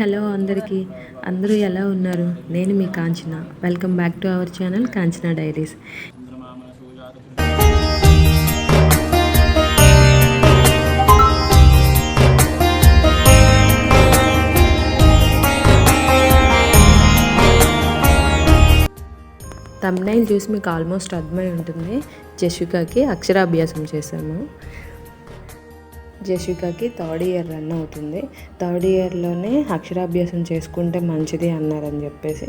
Hello అందరికీ. అందరూ ఎలా ఉన్నారు? నేను మీ Kanchana. Welcome back to our channel Kanchana diaries. Thumbnail చూసి మీకు ఆల్మోస్ట్ అర్థమై ఉంటుంది. జషికాకి అక్షరాభ్యాసం చేశాము. జషికాకి థర్డ్ ఇయర్ రన్ అవుతుంది. థర్డ్ ఇయర్లోనే అక్షరాభ్యాసం చేసుకుంటే మంచిది అన్నారని చెప్పేసి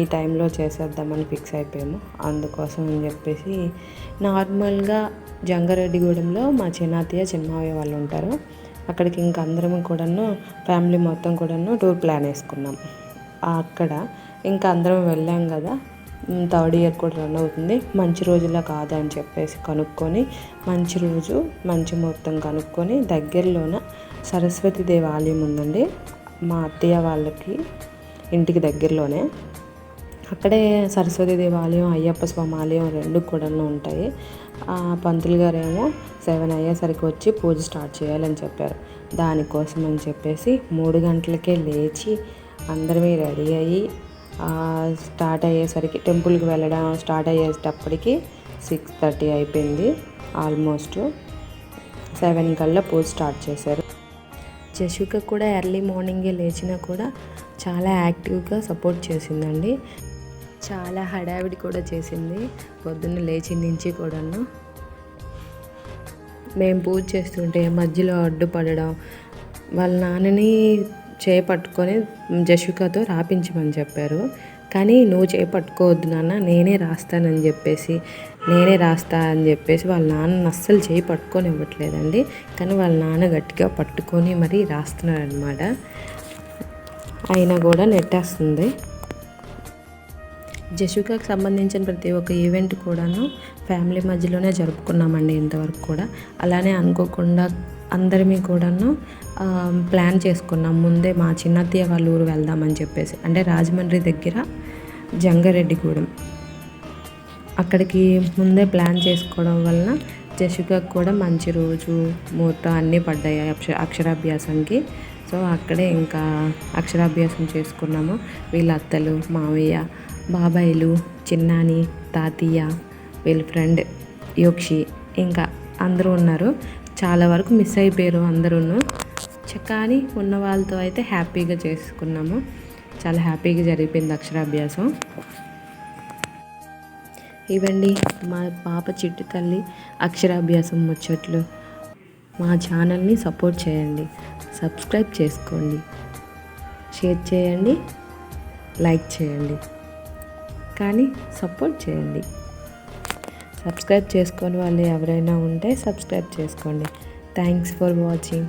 ఈ టైంలో చేసేద్దామని ఫిక్స్ అయిపోయాము. అందుకోసం అని చెప్పేసి నార్మల్గా జంగారెడ్డిగూడెంలో మా చిన్నాతయ్య చిన్నావయ్య వాళ్ళు ఉంటారు. అక్కడికి ఇంక అందరం కూడాను ఫ్యామిలీ మొత్తం కూడాను టూర్ ప్లాన్ వేసుకున్నాం. అక్కడ ఇంకా అందరం వెళ్ళాం కదా థర్డ్ ఇయర్ కూడా రన్ అవుతుంది. మంచి రోజులా కాదా అని చెప్పేసి కనుక్కొని మంచి రోజు మంచి ముహూర్తం కనుక్కొని దగ్గరలోన సరస్వతి దేవాలయం ఉందండి. మా అత్తయ్య వాళ్ళకి ఇంటికి దగ్గరలోనే. అక్కడే సరస్వతి దేవాలయం అయ్యప్ప స్వామి ఆలయం రెండు కూడా ఉంటాయి. ఆ పంతులు గారేమో సెవెన్ అయ్యేసరికి వచ్చి పూజ స్టార్ట్ చేయాలని చెప్పారు. దానికోసం అని చెప్పేసి మూడు గంటలకే లేచి అందరమీ రెడీ అయ్యి స్టార్ట్ అయ్యేసరికి టెంపుల్కి వెళ్ళడం స్టార్ట్ అయ్యేటప్పటికి సిక్స్ థర్టీ అయిపోయింది ఆల్మోస్ట్. సెవెన్ కల్లా పూజ స్టార్ట్ చేశారు. జషుక కూడా ఎర్లీ మార్నింగే లేచినా కూడా చాలా యాక్టివ్గా సపోర్ట్ చేసిందండి. చాలా హడావిడి కూడా చేసింది. పొద్దున్న లేచి నుంచి కూడాను. మేము పూజ చేస్తుంటే మధ్యలో అడ్డుపడడం వాళ్ళ నాన్నని చేపట్టుకొని జషికతో రాపించమని చెప్పారు. కానీ నువ్వు చేపట్టుకోవద్దు నాన్న నేనే రాస్తానని చెప్పేసి నేనే రాస్తా అని చెప్పేసి వాళ్ళ నాన్న అస్సలు చేయి పట్టుకొని ఇవ్వట్లేదండి కానీ వాళ్ళ నాన్న గట్టిగా పట్టుకొని మరీ రాస్తున్నాడనమాట అయినా కూడా నెట్టేస్తుంది. జషుకాకి సంబంధించిన ప్రతి ఒక్క ఈవెంట్ కూడాను ఫ్యామిలీ మధ్యలోనే జరుపుకున్నామండి ఇంతవరకు కూడా. అలానే అనుకోకుండా అందరిమి కూడాను ప్లాన్ చేసుకున్నాం. ముందే మా చిన్నత్తయ్య వాళ్ళ ఊరు వెళ్దామని చెప్పేసి. అంటే రాజమండ్రి దగ్గర జంగారెడ్డిగూడెం. అక్కడికి ముందే ప్లాన్ చేసుకోవడం వలన జషికాకు కూడా మంచి రోజు ముహూర్తం అన్నీ పడ్డాయి అక్ష అక్షరాభ్యాసంకి. సో అక్కడే ఇంకా అక్షరాభ్యాసం చేసుకున్నాము. వీళ్ళ అత్తలు మావయ్య బాబాయిలు చిన్నాని తాతయ్య వీళ్ళ ఫ్రెండ్ యోక్షి ఇంకా అందరూ ఉన్నారు. చాలా వరకు మిస్ అయిపోయారు అందరూ కానీ ఉన్న వాళ్ళతో అయితే హ్యాపీగా చేసుకున్నాము. చాలా హ్యాపీగా జరిగిపోయింది అక్షరాభ్యాసం. ఇవండి మా పాప చిట్టు తల్లి అక్షరాభ్యాసం ముచ్చట్లు. మా ఛానల్ని సపోర్ట్ చేయండి. సబ్స్క్రైబ్ చేసుకోండి. షేర్ చేయండి. లైక్ చేయండి. కానీ సపోర్ట్ చేయండి. సబ్స్క్రైబ్ చేసుకొని వాళ్ళు ఎవరైనా ఉంటే సబ్స్క్రైబ్ చేసుకోండి. Thanks for watching